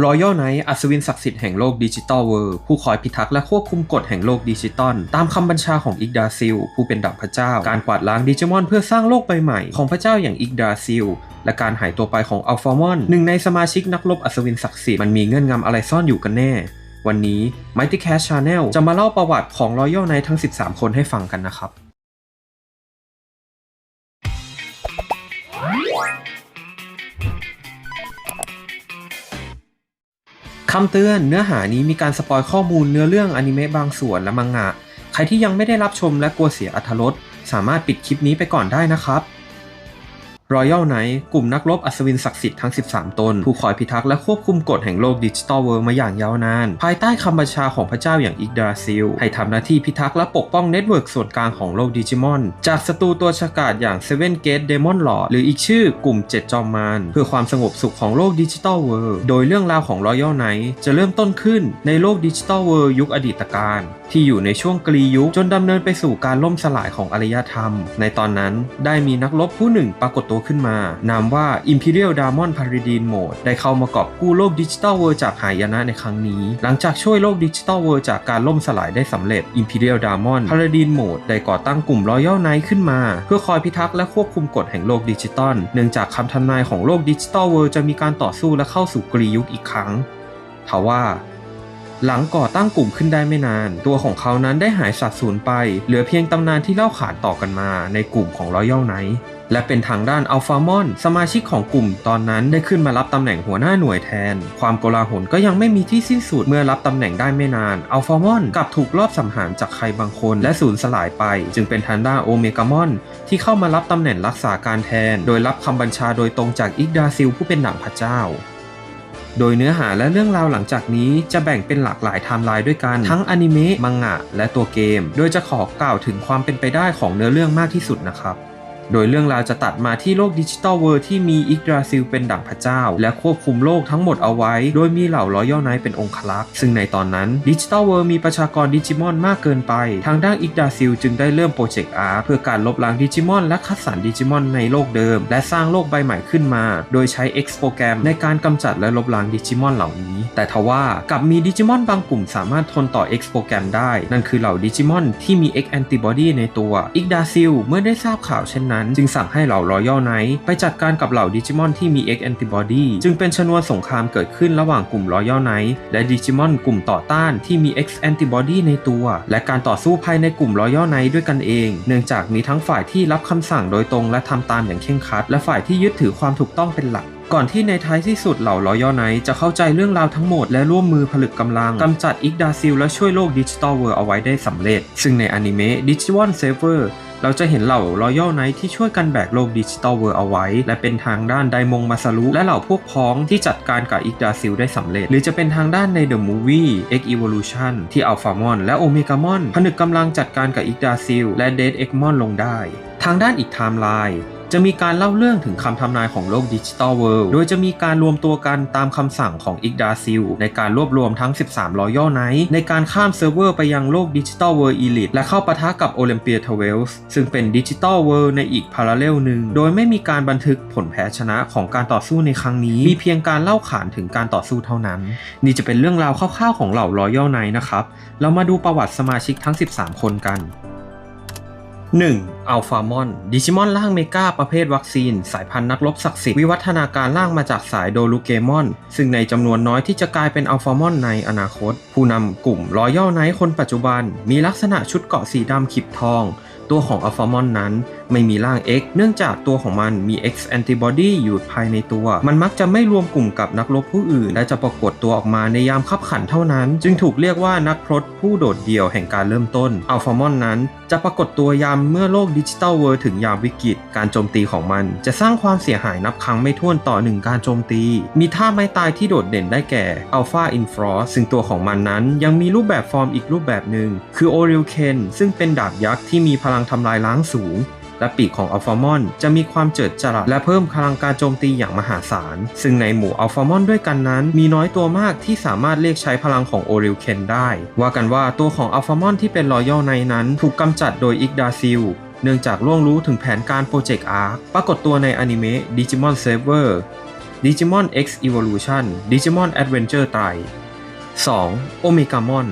รอยัลไนท์อัศวินศักดิ์สิทธิ์แห่งโลกดิจิตอลเวิร์ผู้คอยพิทักษ์และควบคุมกฎแห่งโลกดิจิตอลตามคำบัญชาของอิกดาซิล ผู้เป็นดั่งพระเจ้า การกวาดล้างดิจิมอนเพื่อสร้างโลกใบใหม่ของพระเจ้าอย่างอิกดาซิล และการหายตัวไปของอัลฟามอนหนึ่งในสมาชิกนักรบอัศวินศักดิ์สิทธิ์มันมีเงื่อนงำอะไรซ่อนอยู่กันแน่ วันนี้ Mighty Cast Channel จะมาเล่าประวัติของรอยัลไนท์ทั้ง 13 คนให้ฟังกันนะครับ คำเตือนเนื้อหานี้มีการสปอยข้อมูลเนื้อเรื่องอนิเมะบางส่วนและมังงะ ใครที่ยังไม่ได้รับชมและกลัวเสียอรรถรสสามารถปิดคลิปนี้ไปก่อนได้นะครับ Royal Knight กลุ่มนักรบอัศวินศักดิ์สิทธิ์ทั้ง 13 ตน ผู้คอยพิทักษ์และควบคุมกฎแห่งโลกดิจิตอลเวิร์มาอย่างยาวนาน ภายใต้คำบัญชาของพระเจ้าอย่างอิกดาซิล ให้ทำหน้าที่พิทักษ์และปกป้องเน็ตเวิร์กส่วนกลางของโลกดิจิมอน จากศัตรูตัวฉกาจอย่าง Seven Gate Demon Lord หรืออีกชื่อกลุ่ม 7 จอมมารเพื่อความสงบสุขของโลกดิจิตอลเวิร์โดยเรื่องราวของ Royal Knight จะเริ่มต้นขึ้นในโลกดิจิตอลเวิร์ยุคอดีตการที่อยู่ในช่วงกรียุคจนดำเนินไปสู่การล่มสลายของอารยธรรม ในตอนนั้นได้มีนักรบผู้หนึ่งปรากฏตัวขึ้นมา นามว่า Imperial Diamond Paladin Mode ได้เข้ามากอบกู้โลกดิจิตอลเวิร์จากหายนะในครั้งนี้ หลังจากช่วยโลกดิจิตอลเวิร์จากการล่มสลายได้สำเร็จ Imperial Diamond Paladin Mode ได้ก่อตั้งกลุ่ม Royal Knight ขึ้นมา เพื่อคอยพิทักษ์และควบคุมกฎแห่งโลกดิจิตอลเนื่องจากคำทำนายของโลกดิจิตอลเวิร์จะมีการต่อสู้และเข้าสู่กรียุคอีกครั้งทว่าหลังก่อตั้งกลุ่มขึ้นได้ไม่นาน ตัวของเขานั้นได้หายสับสูญไป เหลือเพียงตำนานที่เล่าขานต่อกันมาในกลุ่มของ Royal Knight และเป็นทางด้านอัลฟามอน สมาชิกของกลุ่มตอนนั้นได้ขึ้นมารับตำแหน่งหัวหน้าหน่วยแทน ความโกลาหลก็ยังไม่มีที่สิ้นสุดเมื่อรับตำแหน่งได้ไม่นานอัลฟามอนกลับถูกลอบสังหารจากใครบางคน และสูญสลายไป จึงเป็นทางด้านโอเมกามอน ที่เข้ามารับตำแหน่งรักษาการแทน โดยรับคำบัญชาโดยตรงจากอิกดาซิลผู้เป็นหนังพระเจ้าโดยเนื้อหาและเรื่องราวหลังจากนี้จะแบ่งเป็นหลากหลายไทม์ไลน์ด้วยกัน ทั้งอนิเมะมังงะ และตัวเกม โดยจะขอกล่าวถึงความเป็นไปได้ของเนื้อเรื่องมากที่สุดนะครับ โดยเรื่องราวจะตัดมาที่โลกดิจิตอลเวิร์ที่มีอิกดราซิลเป็นดั่งพระเจ้า และควบคุมโลกทั้งหมดเอาไว้ โดยมีเหล่ารอยัลไนท์เป็นองคลักษ์ซึ่งในตอนนั้นดิจิตอลเวิร์มีประชากรดิจิมอนมากเกินไป ทางด้านอิกดราซิลจึงได้เริ่มโปรเจกต์อาร์เพื่อการลบล้างดิจิมอนและคัดสรรดิจิมอนในโลกเดิม และสร้างโลกใบใหม่ขึ้นมา โดยใช้ X โปรแกรมในการกำจัดและลบล้างดิจิมอนเหล่านี้ แต่ทว่ากลับมีดิจิมอนบางกลุ่มสามารถทนต่อ X โปรแกรมได้ นั่นคือเหล่าดิจิมอนที่มี X antibody ในตัวอิกดาซิลเมื่อได้ทราบข่าวเช่นนั้น จึงสั่งให้เหล่ารอยัลไนท์ไปจัดการกับเหล่าดิจิมอนที่มี X antibody จึงเป็นชนวนสงครามเกิดขึ้นระหว่างกลุ่มรอยัลไนท์และดิจิมอนกลุ่มต่อต้านที่มี X antibody ในตัว และการต่อสู้ภายในกลุ่มรอยัลไนท์ด้วยกันเอง เนื่องจากมีทั้งฝ่ายที่รับคำสั่งโดยตรงและทำตามอย่างเคร่งครัด และฝ่ายที่ยึดถือความถูกต้องเป็นหลักก่อนที่ในท้ายที่สุดเหล่ารอยัลไนท์จะเข้าใจเรื่องราวทั้งหมดและร่วมมือผลึกกำลังกำจัดอิกดาซิลและช่วยโลกดิจิตอลเวิร์เอาไว้ได้สำเร็จ ซึ่งในอนิเมะดิจิวอนเซเวอร์ เราจะเห็นเหล่ารอยัลไนท์ที่ช่วยกันแบกโลกดิจิตอลเวิร์เอาไว้ และเป็นทางด้านไดมงมาซารุและเหล่าพวกพ้องที่จัดการกับอิกดาซิลได้สำเร็จ หรือจะเป็นทางด้านในเดอะมูวี่เอ็กอีวอลูชันที่อัลฟามอนและโอเมกามอนผนึกกำลังจัดการกับอิกดาซิลและเดดเอ็กมอนลงได้ ทางด้านอีกไทม์ไลน์ จะมีการเล่าเรื่องถึงคำทำนายของโลกดิจิตอลเวิลด์ โดยจะมีการรวมตัวกันตามคำสั่งของอิกดาซิลในการรวบรวมทั้ง 13รอยัลไนท์ในการข้ามเซิร์ฟเวอร์ไปยังโลกดิจิตอลเวิลด์อีลิทและเข้าปะทะกับโอลิมเปียทเวลส์ซึ่งเป็นดิจิตอลเวิลด์ในอีกพาราเลลหนึ่ง โดยไม่มีการบันทึกผลแพ้ชนะของการต่อสู้ในครั้งนี้ มีเพียงการเล่าขานถึงการต่อสู้เท่านั้น นี่จะเป็นเรื่องราวคร่าวๆของเหล่ารอยัลไนท์นะครับ เรามาดูประวัติสมาชิกทั้ง 13 คนกัน 1. อัลฟามอน ดิจิมอนร่างเมกาประเภทวัคซีน สายพันธุ์นักรบศักดิ์สิทธิ์วิวัฒนาการร่างมาจากสายโดลูเกมอน ซึ่งในจำนวนน้อยที่จะกลายเป็นอัลฟามอนในอนาคต ผู้นำกลุ่มรอยัลไนท์คนปัจจุบัน มีลักษณะชุดเกาะสีดำขีบทอง ตัวของอัลฟามอนนั้นไม่มีร่าง X เนื่องจากตัวของมันมี X antibody อยู่ภายในตัว มันมักจะไม่รวมกลุ่มกับนักรบผู้อื่น และจะปรากฏตัวออกมาในยามคับขันเท่านั้น จึงถูกเรียกว่านักพรตผู้โดดเดี่ยวแห่งการเริ่มต้น อัลฟามอนนั้น จะปรากฏตัวยามเมื่อโลกดิจิตอลเวิร์ถึงยามวิกฤต การโจมตีของมัน จะสร้างความเสียหายนับครั้งไม่ถ้วนต่อหนึ่งการโจมตี มีท่าไม้ตายที่โดดเด่นได้แก่อัลฟาอินฟรอสซึ่งตัวของมันนั้นยังมีรูปแบบฟอร์มอีกรูปแบบหนึ่งคือโอริลเคนซึ่งเป็นดาบยักษ์ที่มีพลังทำลายล้างสูง และปีกของอัลฟามอนจะมีความเจิดจรัสและเพิ่มพลังการโจมตีอย่างมหาศาล ซึ่งในหมู่อัลฟามอนด้วยกันนั้น มีน้อยตัวมากที่สามารถเรียกใช้พลังของโอริลเคนได้ ว่ากันว่าตัวของอัลฟามอนที่เป็นรอยัลในนั้น ถูกกำจัดโดยอิกดาซิลเนื่องจากล่วงรู้ถึงแผนการโปรเจกต์อาร์ปรากฏตัวในอนิเมะ Digimon Saver Digimon X Evolution Digimon Adventure ไตร 2. โอเมกามอน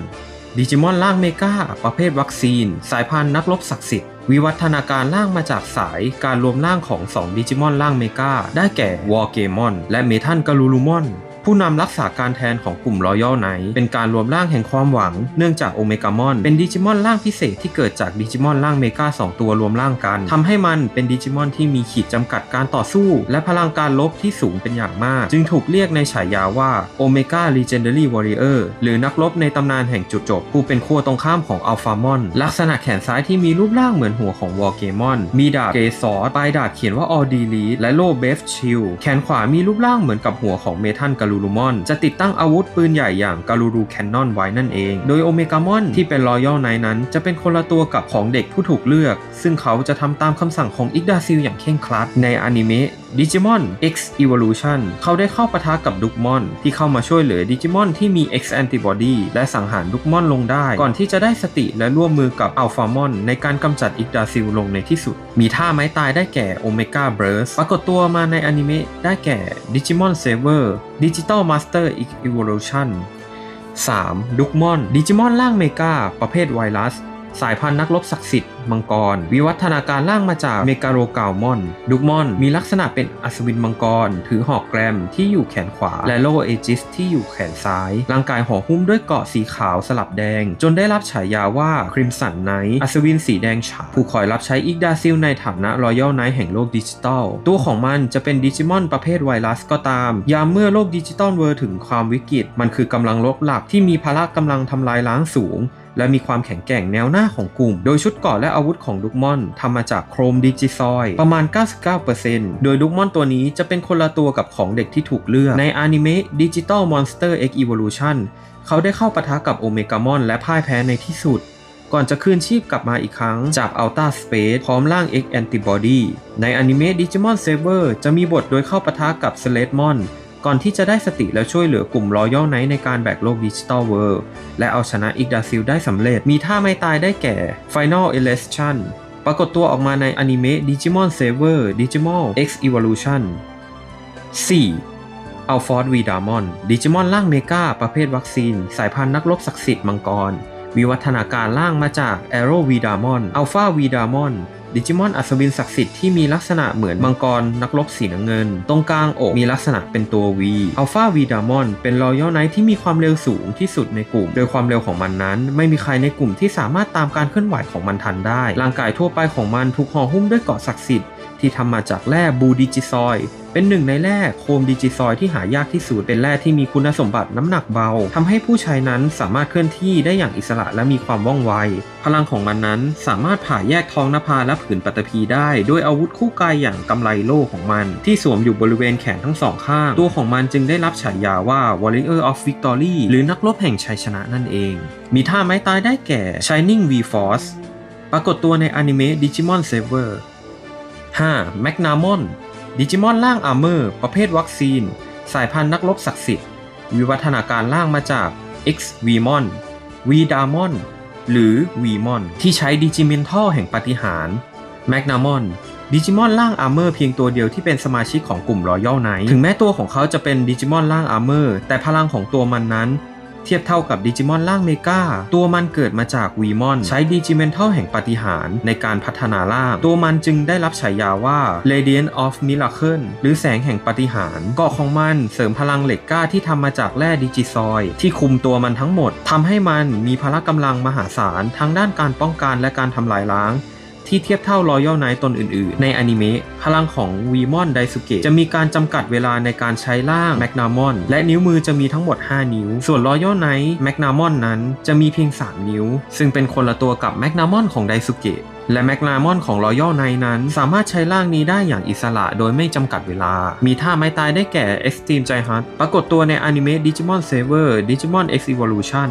ดิจิมอนล่างเมกาประเภทวัคซีน สายพันธุ์นักรบศักดิ์สิทธิ วิวัฒนาการล่างมาจากสายการรวมล่างของ 2 ดิจิมอนล่างเมกาได้แก่วอร์เกมอนและเมทัลกาลูลูมอน ผู้นำรักษาการแทนของกลุ่มรอยัลไนเป็นการรวมร่างแห่งความหวัง เนื่องจากโอเมกามอน เป็นดิจิมอนร่างพิเศษที่เกิดจากดิจิมอนร่างเมกา2 ตัวรวมร่างกันทำให้มันเป็นดิจิมอนที่มีขีดจำกัดการต่อสู้ และพลังการลบที่สูงเป็นอย่างมาก จึงถูกเรียกในฉายาว่าโอเมกา Legendary Warrior หรือนักรบในตำนานแห่งจุดจบ ผู้เป็นขั้วตรงข้ามของอัลฟามอนลักษณะแขนซ้ายที่มีรูปร่างเหมือนหัวของวอร์เกมอนมีดาบเกสรปลายดาบเขียนว่าออดีลีและโล่เบฟชิลแขนขวามีรูปร่างเหมือนกับหัวของเมทัลกาลูลูมอน จะติดตั้งอาวุธปืนใหญ่อย่างกาลูรูแคนนอนไว้นั่นเอง โดยโอเมกามอนที่เป็นรอยัลไนนั้น จะเป็นคนละตัวกับของเด็กผู้ถูกเลือก ซึ่งเขาจะทำตามคำสั่งของอิกดาซิลอย่างเคร่งครัดในอนิเมะ Digimon X Evolution เขาได้เข้าปะทะกับดุกมอน ที่เข้ามาช่วยเหลือดิจิมอนที่มี X Antibody และสังหารดุกมอนลงได้ ก่อนที่จะได้สติและร่วมมือกับอัลฟามอนในการกำจัดอิกดาซิลลงในที่สุด มีท่าไม้ตายได้แก่โอเมก้าเบ r ร์ปรากฏตัวมาในอนิเมะได้แก่ ดิจิตอลมาสเตอร์อีกอีโวลูชัน 3. ดุกมอนดิจิมอนล่างเมกา ประเภทไวรัส สายพันธุ์นักรบศักดิ์สิทธิ์มังกร วิวัฒนาการล่างมาจากเมกาโรกาวมอน ดุกมอน มีลักษณะเป็นอัศวินมังกร ถือหอกแกรมที่อยู่แขนขวา และโลเอจิสที่อยู่แขนซ้าย ร่างกายห่อหุ้มด้วยเกาะสีขาวสลับแดง จนได้รับฉายาว่าคริมสันไนท์อัศวินสีแดงฉานผู้คอยรับใช้อิกดาซิลในฐานะรอยัลไนท์แห่งโลกดิจิตอลตัวของมันจะเป็นดิจิมอนประเภทไวรัสก็ตาม ยามเมื่อโลกดิจิตอลเวอร์ถึงความวิกฤต มันคือกำลังลบหลักที่มีพละกำลังทำลายล้างสูง และมีความแข็งแกร่งแนวหน้าของกลุ่ม โดยชุดเกราะและอาวุธของดุกมอนทำมาจากโครมดิจิซอยประมาณ 99%โดยดุกมอนตัวนี้จะเป็นคนละตัวกับของเด็กที่ถูกเลือกในอนิเมะ Digital Monster X Evolution เขาได้เข้าปะทะกับโอเมกามอนและพ่ายแพ้ในที่สุดก่อนจะคืนชีพกลับมาอีกครั้งจาก Outer Space พร้อมร่าง X Antibody ในอนิเมะ Digimon Saver จะมีบทโดยเข้าปะทะกับ s l a t m o n ก่อนที่จะได้สติและช่วยเหลือกลุ่มรอยัลไนท์ในการแบกโลกดิจิตอลเวิลด์และเอาชนะอิกดาซิลได้สำเร็จ มีท่าไม่ตายได้แก่ Final Election ปรากฏตัวออกมาในอนิเมะ Digimon Saver Digimon X Evolution 4. อัลฟอร์ดวีดามอนดิจิมอนล่างเมกาประเภทวัคซีน สายพันธุ์นักรบศักดิ์สิทธิ์มังกร วิวัฒนาการล่างมาจาก a อโรวีดามอนอัลฟาวีดามอน ดิจิมอนอัศวินศักดิ์สิทธิ์ที่มีลักษณะเหมือนมังกรนักรบสีน้ำเงิน ตรงกลางอกมีลักษณะเป็นตัว V อัลฟาวีดามอนเป็นรอยัลไนท์ที่มีความเร็วสูงที่สุดในกลุ่ม โดยความเร็วของมันนั้น ไม่มีใครในกลุ่มที่สามารถตามการเคลื่อนไหวของมันทันได้ ร่างกายทั่วไปของมันถูกห่อหุ้มด้วยเกราะศักดิ์สิทธิ์ ที่ทำมาจากแร่บูดิจิซอย เป็นหนึ่งในแร่โครมดิจิซอยที่หายากที่สุด เป็นแร่ที่มีคุณสมบัติน้ำหนักเบา ทำให้ผู้ใช้นั้นสามารถเคลื่อนที่ได้อย่างอิสระและมีความว่องไว พลังของมันนั้นสามารถผ่าแยกท้องนภาและผืนปัตตภีได้ ด้วยอาวุธคู่กายอย่างกำไลโล่ของมัน ที่สวมอยู่บริเวณแขนทั้งสองข้าง ตัวของมันจึงได้รับฉายาว่า Warrior of Victory หรือนักรบแห่งชัยชนะนั่นเอง มีท่าไม้ตายได้แก่ Shining V Force ปรากฏตัวในอนิเมะ Digimon Saver 5. แมกนามอน ดิจิมอนล่างอาร์เมอร์ ประเภทวัคซีน สายพันธุ์นักรบศักดิ์สิทธิ์ วิวัฒนาการล่างมาจาก X v m o n V d a m o n หรือ v m o n ที่ใช้ดิจิเมนทัลแห่งปาฏิหารแมกนามอนดิจิมอนล่างอาร์เมอร์เพียงตัวเดียวที่เป็นสมาชิกของกลุ่มรอยัลไนท์ถึงแม้ตัวของเขาจะเป็นดิจิมอนล่างอาร์เมอร์แต่พลังของตัวมันนั้น เทียบเท่ากับดิจิมอนล่างเมกาตัวมันเกิดมาจากวีมอนใช้ดิจิเมนทัลแห่งปฏิหารในการพัฒนาล่าง ตัวมันจึงได้รับฉายาว่า Radiant of Miracle หรือแสงแห่งปฏิหารเกาะของมันเสริมพลังเหล็กกล้าที่ทำมาจากแร่ดิจิซอย ที่คุมตัวมันทั้งหมดทำให้มันมีพละกำลังมหาศาลทั้งด้านการป้องกันและการทำลายล้าง ที่เทียบเท่ารอยัลไนท์ตนอื่นๆ ในอนิเมะพลังของวีมอนไดสุเกะจะมีการจำกัดเวลาในการใช้ล่างแมกนามอนและนิ้วมือจะมีทั้งหมด 5 นิ้ว ส่วนรอยัลไนท์แมกนามอนนั้นจะมีเพียง 3 นิ้ว ซึ่งเป็นคนละตัวกับแมกนามอนของไดสุเกะและแมกนามอนของรอยัลไนท์นั้น สามารถใช้ล่างนี้ได้อย่างอิสระโดยไม่จำกัดเวลา มีท่าไม้ตายได้แก่ Extreme Giant ปรากฏตัวในอนิเมะ Digimon Saver Digimon X Evolution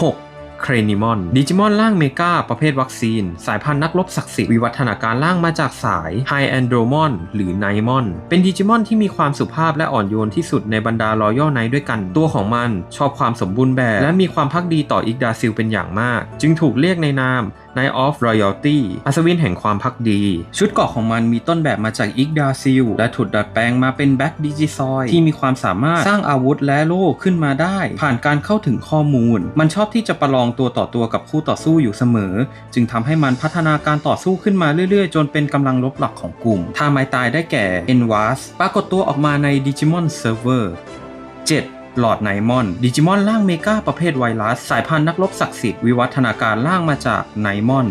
6. เครนิมอนดิจิมอนร่างเมกาประเภทวัคซีน สายพันธุ์นักรบศักดิ์สิทธิ์วิวัฒนาการร่างมาจากสายไฮแอนโดรมอนหรือไนมอน เป็นดิจิมอนที่มีความสุภาพและอ่อนโยนที่สุดในบรรดารอยัลไนด้วยกัน ตัวของมันชอบความสมบูรณ์แบบ และมีความพักดีต่ออิกดาซิลเป็นอย่างมาก จึงถูกเรียกในนาม Knight of Royalty อัศวินแห่งความพักดี ชุดเกราะของมันมีต้นแบบมาจากอิกดาซิล และถูกดัดแปลงมาเป็นแบ็กดิจิซอยที่มีความสามารถสร้างอาวุธและโล่ขึ้นมาได้ ผ่านการเข้าถึงข้อมูล มันชอบที่จะประลองตัวต่อตัวกับคู่ต่อสู้อยู่เสมอ จึงทำให้มันพัฒนาการต่อสู้ขึ้นมาเรื่อยๆ จนเป็นกำลังลบหลักของกลุ่มถ้าไม้ตายได้แก่ e n v a s ปรากฏตัวออกมาใน Digimon Server 7. หลอดไนมอน ดิจิมอนร่างเมกาประเภทไวรัส สายพันธุ์นักรบศักดิ์สิทธิ์วิวัฒนาการร่างมาจากไนมอน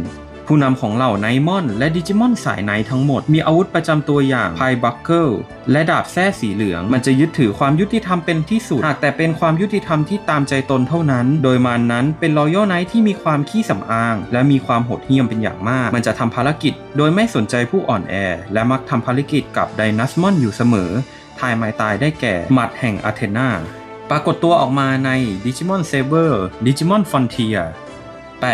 ผู้นำของเหล่าไนมอน และดิจิมอนสายไนทั้งหมด มีอาวุธประจำตัวอย่างไพบัคเกิลและดาบแส้สีเหลือง มันจะยึดถือความยุติธรรมเป็นที่สุด หากแต่เป็นความยุติธรรมที่ตามใจตนเท่านั้น โดยมันนั้นเป็นรอยัลไนที่มีความขี้สำอาง และมีความโหดเหี้ยมเป็นอย่างมาก มันจะทำภารกิจ โดยไม่สนใจผู้อ่อนแอ และมักทำภารกิจกับไดนัสมอนอยู่เสมอทายไม้ตายได้แก่หมัดแห่งอาเทนา ปรากฏตัวออกมาใน Digimon Saber Digimon Frontier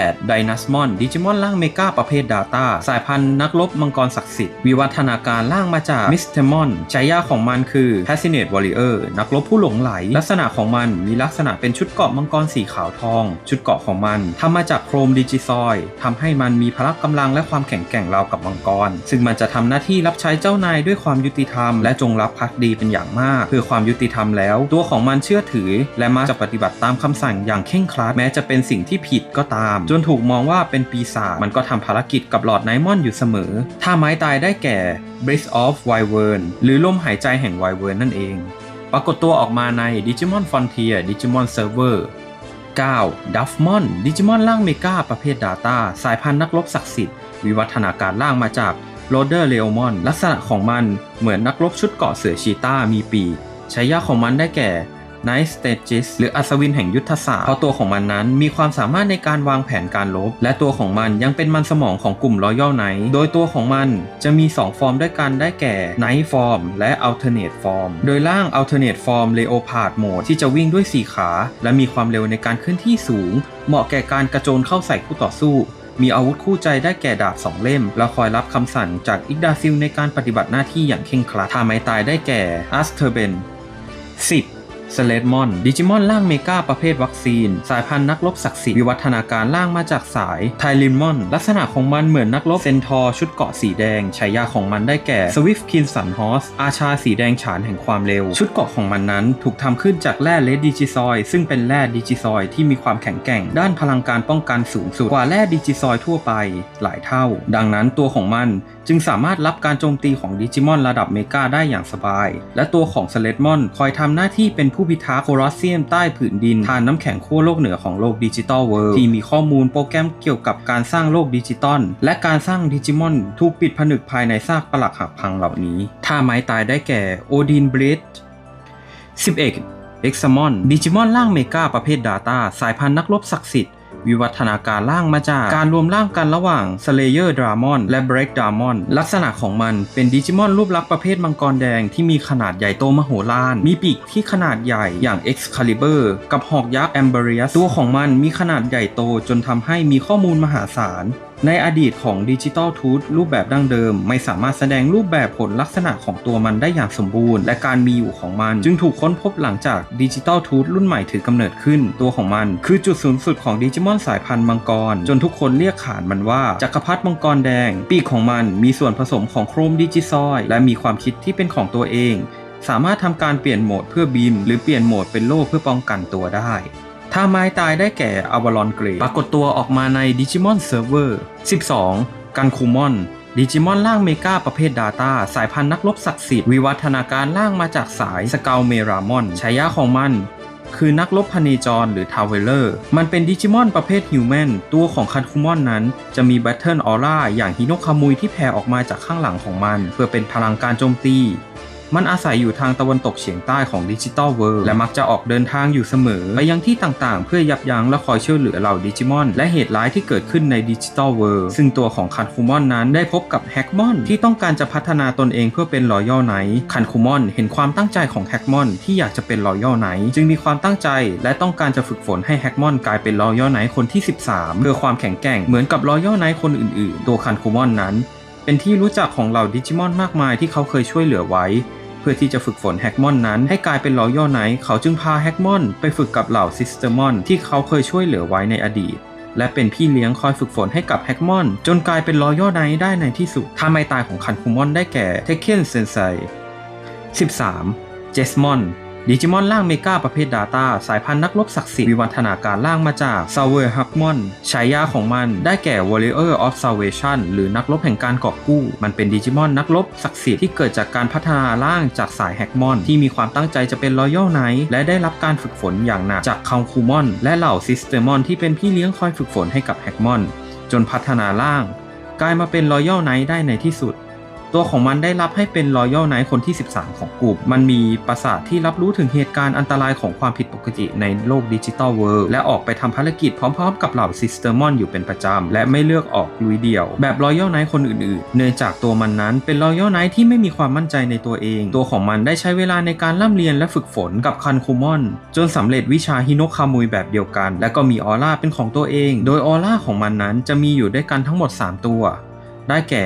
8. ไดนัสมอนดิจิมอนร่างเมกาประเภท Data สายพันธุ์นักรบมังกรศักดิ์สิทธิ์ วิวัฒนาการร่างมาจากมิสเทมอนฉายาของมันคือ Passionate Warrior นักรบผู้หลงไหล ลักษณะของมันมีลักษณะเป็นชุดเกราะมังกรสีขาวทอง ชุดเกราะของมันทำมาจากโครมดิจิซอยทำให้มันมีพละกำลังและความแข็งแกร่งราวกับมังกร ซึ่งมันจะทำหน้าที่รับใช้เจ้านายด้วยความยุติธรรม และจงรักภักดีเป็นอย่างมาก เพื่อความยุติธรรมแล้ว ตัวของมันเชื่อถือ และมักจะปฏิบัติตามคำสั่งอย่างเคร่งครัดแม้จะเป็นสิ่งที่ผิดก็ตามจนถูกมองว่าเป็นปีศาจมันก็ทำภารกิจกับหลอดไนมอนอยู่เสมอ ถ้าไม้ตายได้แก่ Breath of Wyvern หรือลมหายใจแห่ง Wyvern นั่นเอง ปรากฏตัวออกมาใน Digimon Frontier Digimon Server 9. d u f m o n ดิจิมอนร่างเมกาประเภท Data สายพันธุ์นักรบศักดิ์สิทธิ์ วิวัฒนาการร่างมาจาก r o d e r l e o m o n ลักษณะของมันเหมือนนักรบชุดเกาะเสือชีต้ามีปีกใช้ยาของมันได้แก่ Night Stages หรืออัศวินแห่งยุทธศาสตร์เพราะตัวของมันนั้นมีความสามารถในการวางแผนการลบ และตัวของมันยังเป็นมันสมองของกลุ่ม Royal Knight โดยตัวของมันจะมี 2 ฟอร์มด้วยกันได้แก่ Night Form และ Alternate Form โดยร่าง Alternate Form Leopard Mode ที่จะวิ่งด้วย 4 ขา และมีความเร็วในการเคลื่อนที่สูง เหมาะแก่การกระโจนเข้าใส่คู่ต่อสู้มีอาวุธคู่ใจได้แก่ดาบสองเล่ม และคอยรับคำสั่งจากอิกดาซิลในการปฏิบัติหน้าที่อย่างเคร่งครัดถ้าไม้ตายได้แก่อัสเทอร์เบน 10. สเลดมอน ดิจิมอนร่างเมกาประเภทวัคซีน สายพันธุ์นักรบศักดิ์สิทธิ์วิวัฒนาการร่างมาจากสายไทลินมอน ลักษณะของมันเหมือนนักรบเซนทอร์ชุดเกราะสีแดง ฉายาของมันได้แก่สวิฟคินสันฮอส อาชาสีแดงฉานแห่งความเร็ว ชุดเกราะของมันนั้นถูกทำขึ้นจากแร่เลดดิจิซอย ซึ่งเป็นแร่ดิจิซอยที่มีความแข็งแกร่ง ด้านพลังการป้องกันสูงสุดกว่าแร่ดิจิซอยทั่วไปหลายเท่า ดังนั้นตัวของมันจึงสามารถรับการโจมตีของดิจิมอนระดับเมกาได้อย่างสบาย และตัวของสเลดมอนคอยทำหน้าที่เป็นผูู้้พิทักษ์โคลอสเซียมใต้ผืนดินทานน้ำแข็งขั้วโลกเหนือของโลกดิจิตอลเวิลด์ที่มีข้อมูลโปรแกรมเกี่ยวกับการสร้างโลกดิจิตอลและการสร้างดิจิมอนถูกปิดผนึกภายในซากปรักหักพังเหล่านี้ท่าไม้ตายได้แก่โอดินบริด11เอ็กซมอนดิจิมอนล่างเมกาประเภท Data สายพันธุ์นักรบศักดิ์สิทธิ์ วิวัฒนาการร่างมาจากการรวมร่างกันระหว่างสเลเยอร์ดรามอนและเบรกดรามอนลักษณะของมันเป็นดิจิมอนรูปลักษณ์ประเภทมังกรแดงที่มีขนาดใหญ่โตมโหฬาร มีปีกที่ขนาดใหญ่อย่าง Excalibur กับหอกยักษ์ Amberius ตัวของมันมีขนาดใหญ่โตจนทำให้มีข้อมูลมหาศาล ในอดีตของดิจิตอลทูธรูปแบบดั้งเดิม ไม่สามารถแสดงรูปแบบผลลักษณะของตัวมันได้อย่างสมบูรณ์ และการมีอยู่ของมัน จึงถูกค้นพบหลังจากดิจิตอลทูธรุ่นใหม่ถือกำเนิดขึ้น ตัวของมัน คือจุดสูงสุดของดิจิมอนสายพันธุ์มังกร จนทุกคนเรียกขานมันว่าจักรพรรดิมังกรแดง ปีกของมันมีส่วนผสมของโครมดิจิซอย และมีความคิดที่เป็นของตัวเอง สามารถทำการเปลี่ยนโหมดเพื่อบิน หรือเปลี่ยนโหมดเป็นโล่เพื่อป้องกันตัวได้ ถ้าไม้ตายได้แก่อวารอนเกรดปรากฏตัวออกมาใน Digimon Server 12 กันคูมอนดิจิมอนร่างเมกาประเภท Data สายพันธุ์นักรบศักดิ์สิทธิ์วิวัฒนาการร่างมาจากสายสเกาเมรามอนฉายาของมัน คือนักรบพเนจรหรือทาวเวลเลอร์ มันเป็นดิจิมอนประเภทฮิวแมนตัวของคันคูมอนนั้น จะมีแบทเทิลออร่าอย่างฮิโนคามุยที่แผ่ออกมาจากข้างหลังของมัน เพื่อเป็นพลังการโจมตี มันอาศัยอยู่ทางตะวันตกเฉียงใต้ของดิจิตอลเวิลด์และมักจะออกเดินทางอยู่เสมอ ไปยังที่ต่างๆ เพื่อยับยั้งและคอยช่วยเหลือเหล่าดิจิมอน และเหตุร้ายที่เกิดขึ้นในดิจิตอลเวิลด์ซึ่งตัวของคันคูมอนนั้นได้พบกับแฮกมอนที่ต้องการจะพัฒนาตนเองเพื่อเป็นรอยัลไนท์คันคูมอนเห็นความตั้งใจของแฮกมอนที่อยากจะเป็นรอยัลไนท์จึงมีความตั้งใจและต้องการจะฝึกฝนให้แฮกมอนกลายเป็นรอยัลไนท์คนที่ 13 เพื่อความแข็งแกร่งเหมือนกับรอยัลไนท์คนอื่นๆ ตัวคันคูมอนนั้น เป็นที่รู้จักของเหล่าดิจิมอนมากมายที่เขาเคยช่วยเหลือไว้ เพื่อที่จะฝึกฝนแฮกมอนนั้น ให้กลายเป็นรอย่อไนท์เขาจึงพาแฮกมอนไปฝึกกับเหล่าซิสเตอร์มอนที่เขาเคยช่วยเหลือไว้ในอดีตและเป็นพี่เลี้ยงคอยฝึกฝนให้กับแฮกมอน จนกลายเป็นรอย่อไนได้ในที่สุดถ้าไม่ตายของคันคุมอนได้แก่เทคเคนเซนไซ 13. เจสมอน ดิจิมอนล่างเมกาประเภท Data สายพันธุ์นักรบศักดิ์สิทธิ์วิวัฒนาการล่างมาจาก s a v e r h a k m o n ฉายาของมันได้แก่ Warrior of Salvation หรือนักรบแห่งการกอบกู้ มันเป็นดิจิมอนนักรบศักดิ์สิทธิ์ที่เกิดจากการพัฒนาล่างจากสายแฮกมอนที่มีความตั้งใจจะเป็น Royal Knight และได้รับการฝึกฝนอย่างหนักจากคังคูมอนและเหล่าซิสเตอร์มอนที่เป็นพี่เลี้ยงคอยฝึกฝนให้กับแฮกมอนจนพัฒนาล่าง กลายมาเป็น Royal Knight ได้ในที่สุด ตัวของมันได้รับให้เป็น Royal Knight คนที่ 13 ของกลุ่ม มันมีประสาทที่รับรู้ถึงเหตุการณ์อันตรายของความผิดปกติในโลกดิจิตอลเวิลด์และออกไปทำภารกิจพร้อมๆ กับเหล่าซิสเตอร์มอนอยู่เป็นประจำ และไม่เลือกออกลุยเดี่ยว แบบ Royal Knight คนอื่นๆ เนื่องจากตัวมันนั้นเป็น Royal Knight ที่ไม่มีความมั่นใจในตัวเอง ตัวของมันได้ใช้เวลาในการร่ำเรียนและฝึกฝนกับคันคูมอน จนสำเร็จวิชาฮิโนคามุยแบบเดียวกัน และก็มีออร่าเป็นของตัวเอง โดยออร่าของมันนั้นจะมีอยู่ด้วยกันทั้งหมด 3 ตัว ได้แก่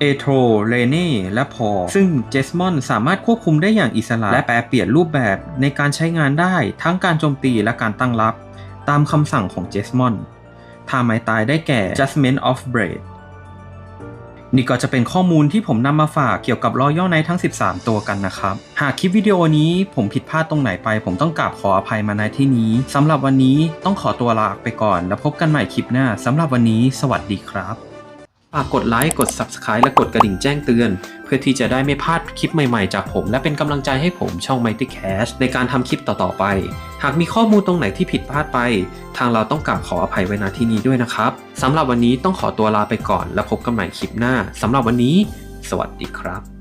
เอโทรเรเน่และพอ ซึ่งเจสมอนสามารถควบคุมได้อย่างอิสระ และแปลเปลี่ยนรูปแบบในการใช้งานได้ทั้งการโจมตีและการตั้งรับ ตามคำสั่งของเจสมอนท่าไม้ตายได้แก่ Judgment of Blade นี่ก็จะเป็นข้อมูลที่ผมนำมาฝากเกี่ยวกับรอยัลไนทั้ง 13 ตัวกันนะครับ หากคลิปวิดีโอนี้ผมผิดพลาดตรงไหนไปผมต้องกราบขออภัยมาในที่นี้สำหรับวันนี้ต้องขอตัวลาไปก่อน แล้วพบกันใหม่คลิปหน้าสำหรับวันนี้ สวัสดีครับ ฝากกดไลค์ กด Subscribe และกดกระดิ่งแจ้งเตือน เพื่อที่จะได้ไม่พลาดคลิปใหม่ๆจากผม และเป็นกำลังใจให้ผมช่อง Mighty Cash ในการทำคลิปต่อๆไป หากมีข้อมูลตรงไหนที่ผิดพลาดไป ทางเราต้องกราบขออภัยไว้ณที่นี้ด้วยนะครับสำหรับวันนี้ต้องขอตัวลาไปก่อน และพบกันใหม่คลิปหน้าสำหรับวันนี้ สวัสดีครับ